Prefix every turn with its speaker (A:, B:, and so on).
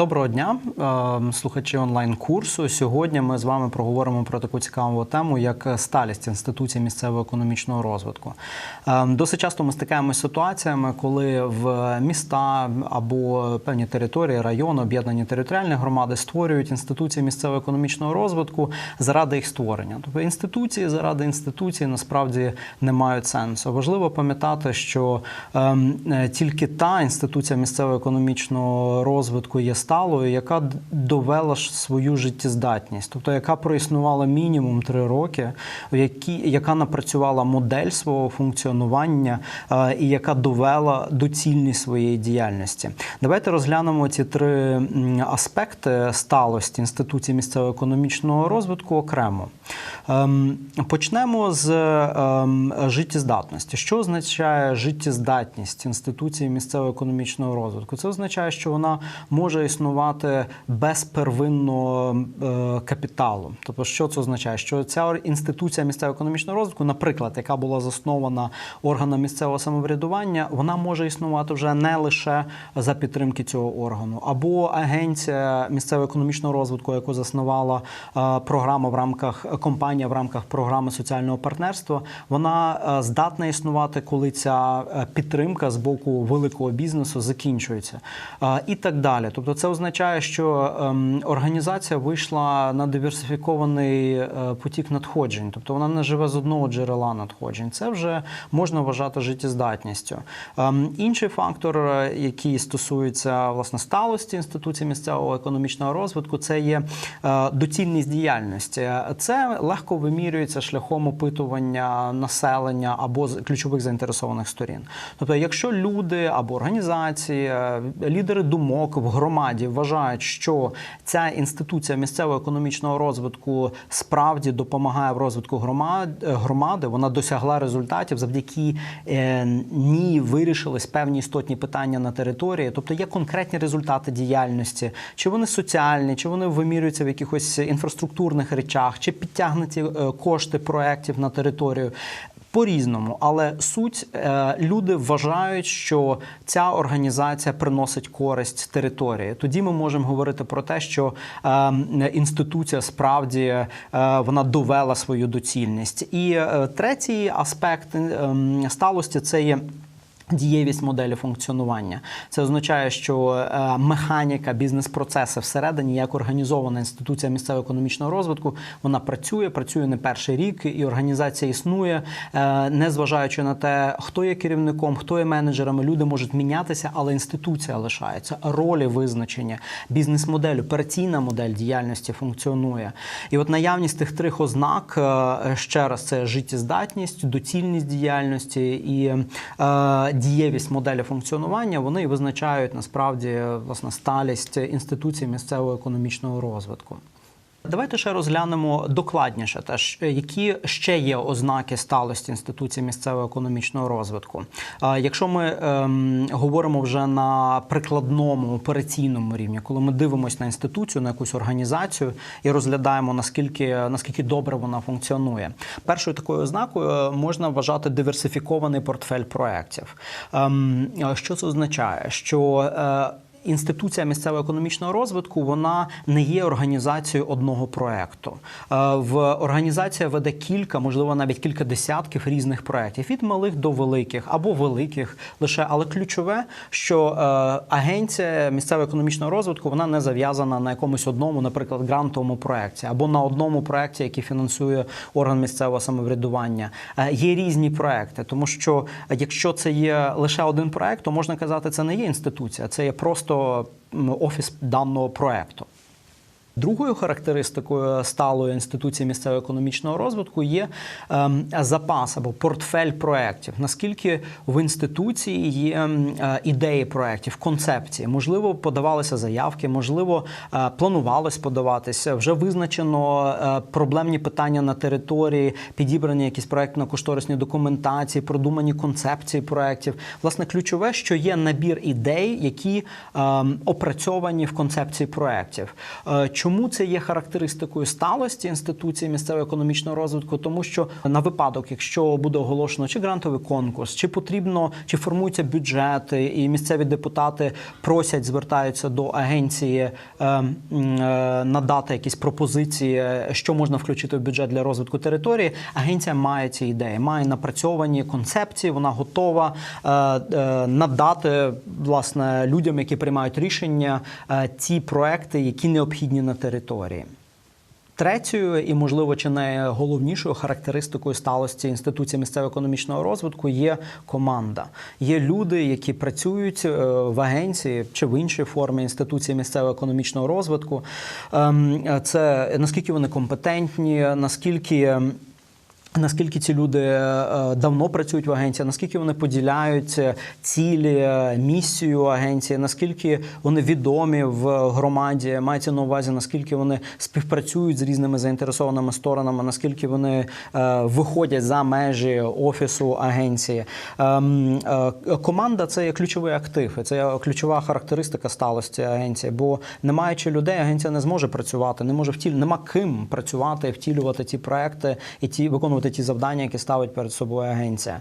A: Доброго дня, е, слухачі онлайн-курсу. Сьогодні ми з вами проговоримо про таку цікаву тему, як сталість інституції місцевого економічного розвитку. Е, Досить часто ми стикаємося з ситуаціями, коли в міста або певні території, райони, об'єднані територіальні громади створюють інституції місцевого економічного розвитку заради їх створення. Тобто інституції заради інституції насправді не мають сенсу. Важливо пам'ятати, що ем, е, тільки та інституція місцевого економічного розвитку є сталою, яка довела ж свою життєздатність, тобто яка проіснувала мінімум три роки, які, яка напрацювала модель свого функціонування е, і яка довела доцільність своєї діяльності. Давайте розглянемо ці три аспекти сталості інституції місцевого економічного розвитку окремо. Ем, Почнемо з ем, життєздатності. Що означає життєздатність інституції місцевого економічного розвитку? Це означає, що вона може існувати без первинного е, капіталу. Тобто, що це означає? Що ця інституція місцевого економічного розвитку, наприклад, яка була заснована органом місцевого самоврядування, вона може існувати вже не лише за підтримки цього органу, або агенція місцевого економічного розвитку, яку заснувала е, програма в рамках компанія в рамках програми соціального партнерства, вона е, здатна існувати, коли ця е, підтримка з боку великого бізнесу закінчується, Е, і так далі. Тобто, це означає, що ем, організація вийшла на диверсифікований потік надходжень, тобто вона не живе з одного джерела надходжень. Це вже можна вважати життєздатністю. Ем, Інший фактор, який стосується власне сталості інституції місцевого економічного розвитку, це є доцільність діяльності. Це легко вимірюється шляхом опитування населення або ключових заінтересованих сторін. Тобто, якщо люди або організації, е, лідери думок в громаді вважають, що ця інституція місцевого економічного розвитку справді допомагає в розвитку е, громади, вона досягла результатів завдяки е, ній вирішились певні істотні питання на території. Тобто є конкретні результати діяльності, чи вони соціальні, чи вони вимірюються в якихось інфраструктурних речах, чи підтягнуті е, кошти проєктів на територію. По-різному, але суть е, люди вважають, що ця організація приносить користь території. Тоді ми можемо говорити про те, що е, інституція справді е, вона довела свою доцільність. І третій аспект е, сталості це є. Дієвість моделі функціонування це означає, що е, механіка, бізнес-процеси всередині, як організована інституція місцевого економічного розвитку, вона працює, працює не перший рік, і організація існує, е, не зважаючи на те, хто є керівником, хто є менеджерами. Люди можуть мінятися, але інституція лишається. Ролі визначення, бізнес-модель, операційна модель діяльності функціонує. І от наявність тих трьох ознак е, ще раз це життєздатність, доцільність діяльності і дієвість моделі функціонування. Вони і визначають насправді власне сталість інституцій місцевого економічного розвитку. Давайте ще розглянемо докладніше, теж які ще є ознаки сталості інституції місцевого економічного розвитку. Якщо ми ем, говоримо вже на прикладному операційному рівні, коли ми дивимося на інституцію, на якусь організацію і розглядаємо наскільки наскільки добре вона функціонує, першою такою ознакою е, можна вважати диверсифікований портфель проєктів. Ем, що це означає? Що е, Інституція місцевого економічного розвитку вона не є організацією одного проекту. Е, В організація веде кілька, можливо, навіть кілька десятків різних проєктів, від малих до великих або великих лише. Але ключове, що е, агенція місцевого економічного розвитку вона не зав'язана на якомусь одному, наприклад, грантовому проєкті або на одному проєкті, який фінансує орган місцевого самоврядування. Е, Є різні проекти, тому що якщо це є лише один проект, то можна казати, це не є інституція, це є просто м, офіс даного проекту. Другою характеристикою сталої інституції місцевого економічного розвитку є ем, запас або портфель проєктів. Наскільки в інституції є ем, е, ідеї проєктів, концепції, можливо, подавалися заявки, можливо, е, планувалось подаватися. Вже визначено е, проблемні питання на території, підібрані якісь проєктно-кошторисні документації, продумані концепції проєктів. Власне, ключове, що є набір ідей, які ем, опрацьовані в концепції проєктів. Чому Чому це є характеристикою сталості інституції місцевого економічного розвитку? Тому що на випадок, якщо буде оголошено чи грантовий конкурс, чи потрібно, чи формуються бюджети, і місцеві депутати просять, звертаються до агенції е, е, надати якісь пропозиції, що можна включити в бюджет для розвитку території. Агенція має ці ідеї, має напрацьовані концепції. Вона готова е, е, надати власне людям, які приймають рішення, е, ті проекти, які необхідні на території. Третьою і, можливо, чи найголовнішою характеристикою сталості інституції місцевого економічного розвитку є команда. Є люди, які працюють е, в агенції чи в іншій формі інституції місцевого економічного розвитку. Ем, Це наскільки вони компетентні, наскільки. Наскільки ці люди е, давно працюють в агенції, наскільки вони поділяють е, цілі, е, місію агенції, наскільки вони відомі в громаді, мається на увазі, наскільки вони співпрацюють з різними заінтересованими сторонами, наскільки вони виходять за межі офісу агенції. Ем, Команда це є ключовий актив, це є ключова характеристика сталості агенції. Бо не маючи людей, агенція не зможе працювати, не може втіль, нема ким працювати, втілювати ті проекти і ті виконувати ті завдання, які ставить перед собою агенція.